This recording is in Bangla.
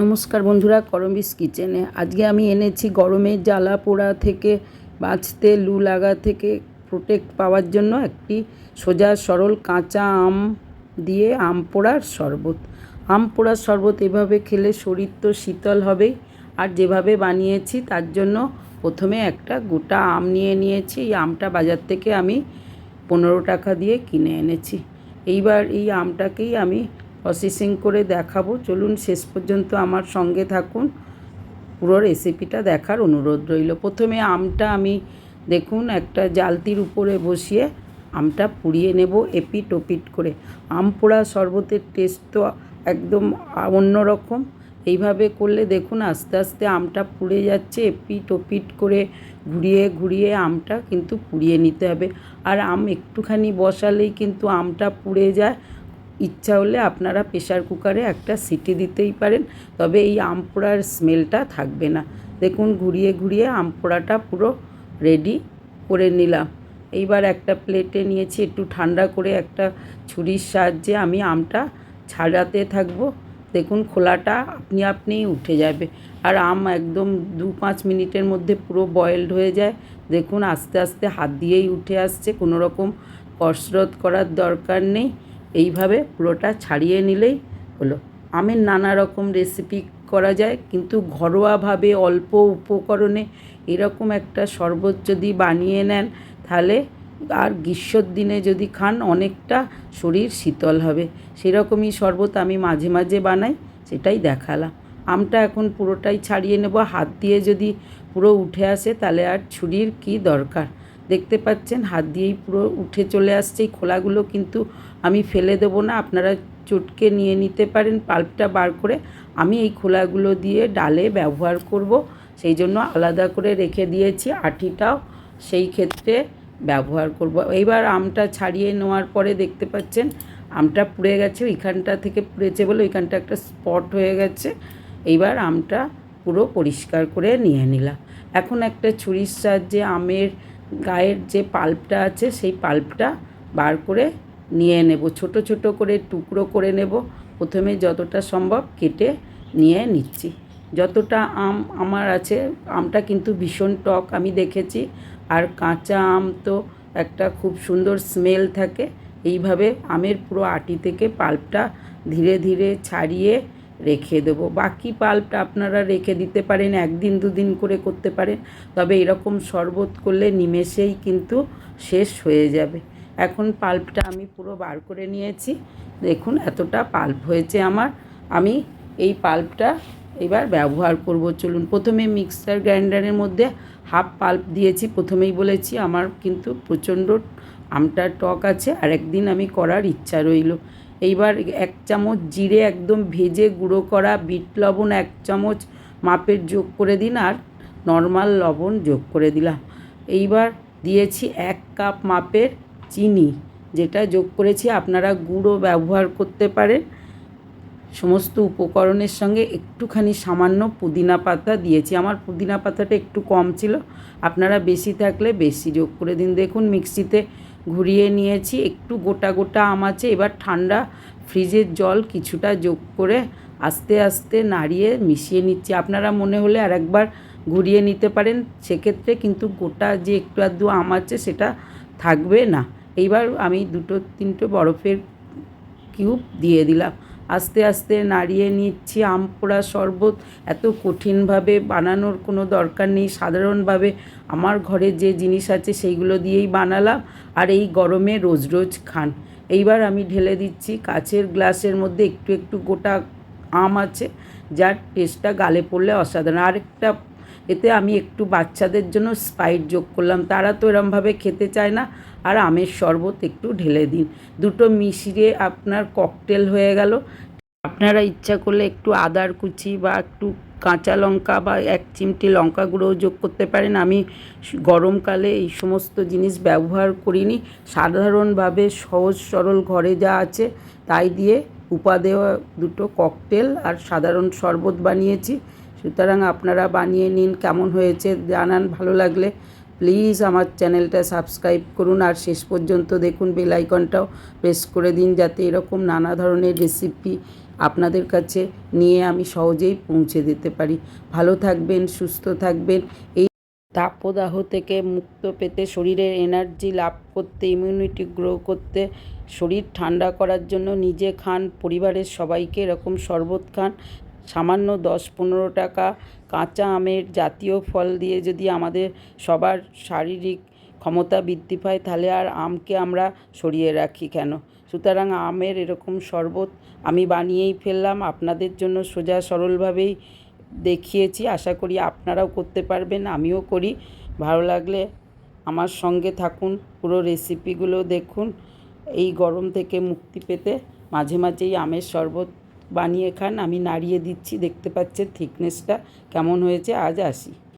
নমস্কার বন্ধুরা করমিস কিচেনে। আজকে আমি এনেছি গরমের জ্বালা পোড়া থেকে বাঁচতে, লু লাগা থেকে প্রোটেক্ট পাওয়ার জন্য একটি সোজা সরল কাঁচা আম দিয়ে আম পোড়ার শরবত। আম পোড়ার শরবত এভাবে খেলে শরীর তো শীতল হবেই। আর যেভাবে বানিয়েছি তার জন্য প্রথমে একটা গোটা আম নিয়ে নিয়েছি। এই আমটা বাজার থেকে আমি পনেরো টাকা দিয়ে কিনে এনেছি। এইবার এই আমটাকেই আমি প্রসেসিং করে দেখাবো। চলুন শেষ পর্যন্ত আমার সঙ্গে থাকুন। পুরো রেসিপিটা দেখার অনুরোধ রইল। প্রথমে আমটা আমি দেখুন, একটা জালতির উপরে বসিয়ে আমটা পুড়িয়ে নেব এপিট ওপিট করে। আম পোড়া শরবতের টেস্ট তো একদম অন্যরকম। এইভাবে করলে দেখুন, আস্তে আস্তে আমটা পুড়ে যাচ্ছে, এপিট ওপিট করে ঘুরিয়ে ঘুরিয়ে আমটা কিন্তু পুড়িয়ে নিতে হবে। আর আম একটুখানি বসালেই কিন্তু আমটা পুড়ে যায়। ইচ্ছা হলে আপনারা প্রেশার কুকারে একটা সিটি দিতেই পারেন, তবে এই আম পোড়ার স্মেলটা থাকবে না। দেখুন, ঘুরিয়ে ঘুরিয়ে আম পোড়াটা পুরো রেডি করে নিলাম। এইবার একটা প্লেটে নিয়েছি, একটু ঠান্ডা করে একটা ছুরির সাহায্যে আমি আমটা ছাড়াতে থাকব। দেখুন, খোলাটা আপনি আপনিই উঠে যাবে। আর আম একদম দু পাঁচ মিনিটের মধ্যে পুরো বয়েলড হয়ে যায়। দেখুন, আস্তে আস্তে হাত দিয়েই উঠে আসছে, কোনো রকম কসরত করার দরকার নেই। এইভাবে পুরোটা ছাড়িয়ে নিলেই হলো। আমের নানা রকম রেসিপি করা যায়, কিন্তু ঘরোয়াভাবে অল্প উপকরণে এরকম একটা শরবত যদি বানিয়ে নেন, তাহলে আর গ্রীষ্মর দিনে যদি খান, অনেকটা শরীর শীতল হবে। সেরকমই শরবত আমি মাঝে মাঝে বানাই, সেটাই দেখালাম। আমটা এখন পুরোটাই ছাড়িয়ে নেব। হাত দিয়ে যদি পুরো উঠে আসে, তাহলে আর ছুরির কি দরকার? দেখতে পাচ্ছেন, হাত দিয়েই পুরো উঠে চলে আসছে। এই খোলাগুলো কিন্তু আমি ফেলে দেবো না, আপনারা চটকে নিয়ে নিতে পারেন পাল্পটা বার করে। আমি এই খোলাগুলো দিয়ে ডালে ব্যবহার করব, সেই জন্য আলাদা করে রেখে দিয়েছি আঠিটাও সেই ক্ষেত্রে ব্যবহার করব। এইবার আমটা ছাড়িয়ে নেওয়ার পরে দেখতে পাচ্ছেন, আমটা পুড়ে গেছে ওইখানটা থেকে পুড়েছে বলে ওইখানটা একটা স্পট হয়ে গেছে। এইবার আমটা পুরো পরিষ্কার করে নিয়ে নিলাম। এখন একটা ছুরির সাহায্যে আমের গায়ের যে পাল্পটা আছে, সেই পাল্পটা বার করে নিয়ে নেব। ছোট ছোট করে টুকরো করে নেব। প্রথমে যতটা সম্ভব কেটে নিয়ে নিচ্ছি। যতটা আম আমার আছে, আমটা কিন্তু ভীষণ টক, আমি দেখেছি। আর কাঁচা আম তো একটা খুব সুন্দর স্মেল থাকে। এইভাবে আমের পুরো আটি থেকে পাল্পটা ধীরে ধীরে ছাড়িয়ে রেখে দেবো। বাকি পাল্পটা আপনারা রেখে দিতে পারেন, একদিন দুদিন করে করতে পারেন। তবে এরকম শরবত করলে নিমেষেই কিন্তু শেষ হয়ে যাবে। এখন পাল্পটা আমি পুরো বার করে নিয়েছি। দেখুন এতটা পাল্প হয়েছে আমার। আমি এই পাল্পটা এবার ব্যবহার করব। চলুন, প্রথমে মিক্সার গ্রাইন্ডারের মধ্যে হাফ পাল্প দিয়েছি। প্রথমেই বলেছি আমার কিন্তু প্রচণ্ড আমটার টক আছে। আর একদিন আমি করার ইচ্ছা রইল। এইবার এক চামচ জিরে একদম ভেজে গুঁড়ো করা বিট লবণ এক চামচ মাপের যোগ করে দিন আর নর্মাল লবণ যোগ করে দিলাম। এইবার দিয়েছি এক কাপ মাপের চিনি, যেটা যোগ করেছি। আপনারা গুঁড়ো ব্যবহার করতে পারেন। সমস্ত উপকরণের সঙ্গে একটুখানি সামান্য পুদিনা পাতা দিয়েছি। আমার পুদিনা পাতাটা একটু কম ছিল। আপনারা বেশি থাকলে বেশি যোগ করে দিন। দেখুন, মিক্সিতে ঘুরিয়ে নিয়েছি, একটু গোটা গোটা আম আছে, এবার ঠান্ডা ফ্রিজের জল কিছুটা যোগ করে আস্তে আস্তে নাড়িয়ে মিশিয়ে নিচ্ছি। আপনারা মনে হলে আর একবার ঘুরিয়ে নিতে পারেন, সেক্ষেত্রে কিন্তু গোটা যে একটু আধটু আম আছে সেটা থাকবে না। এইবার আমি দুটো তিনটে বরফের কিউব দিয়ে দিলাম। আস্তে আস্তে নাড়িয়ে নিচ্ছি, আম পোড়া শরবত। এত কঠিনভাবে বানানোর কোনো দরকার নেই। সাধারণভাবে আমার ঘরে যে জিনিস আছে সেইগুলো দিয়েই বানালাম আর এই গরমে রোজ রোজ খান। এইবার আমি ঢেলে দিচ্ছি কাছের গ্লাসের মধ্যে একটু একটু গোটা আম আছে, যার টেস্টটা গালে পড়লে অসাধারণ। আরেকটা এতে আমি একটু বাচ্চাদের জন্য স্পাইট যোগ করলাম। তারা তো এরমভাবে খেতে চায় না। আর আমের শরবত একটু ঢেলে দিন। দুটো মিশিয়ে আপনার ককটেল হয়ে গেল। আপনারা ইচ্ছা করলে একটু আদার কুচি বা একটু কাঁচা লঙ্কা বা এক চিমটি লঙ্কা গুঁড়োও যোগ করতে পারেন। আমি গরমকালে এই সমস্ত জিনিস ব্যবহার করিনি। সাধারণভাবে সহজ সরল ঘরে যা আছে তাই দিয়ে উপাদেয় দুটো ককটেল আর সাধারণ শরবত বানিয়েছি। সুতরাং আপনারা বানিয়ে নিন, কেমন হয়েছে জানান, ভালো লাগলে প্লিজ আমার চ্যানেলটা সাবস্ক্রাইব করুন আর শেষ পর্যন্ত দেখুন বেল আইকনটাও প্রেস করে দিন যাতে এরকম নানা ধরনের রেসিপি আপনাদের কাছে নিয়ে আমি সহজেই পৌঁছে দিতে পারি। ভালো থাকবেন, সুস্থ থাকবেন। এই তাপদাহ থেকে মুক্ত পেতে শরীরের এনার্জি লাভ করতে ইমিউনিটি গ্রো করতে, শরীর ঠান্ডা করার জন্য নিজে খান, পরিবারের সবাইকে এরকম শরবত খান সামান্য দশ পনেরো টাকা কাঁচা আমের জাতীয় ফল দিয়ে যদি আমাদের সবার শারীরিক ক্ষমতা বৃদ্ধি পায়, তাহলে আর আমকে আমরা সরিয়ে রাখি কেন? সুতরাং আমের এরকম শরবত আমি বানিয়েই ফেললাম। আপনাদের জন্য সোজা সরলভাবেই দেখিয়েছি। আশা করি আপনারাও করতে পারবেন, আমিও করি। ভালো লাগলে আমার সঙ্গে থাকুন, পুরো রেসিপিগুলো দেখুন। এই গরম থেকে মুক্তি পেতে মাঝে মাঝেই আমের শরবত বানিয়ে খান আমি নাড়িয়ে দিচ্ছি দেখতে পাচ্ছেন থিকনেসটা কেমন হয়েছে আজ আসি।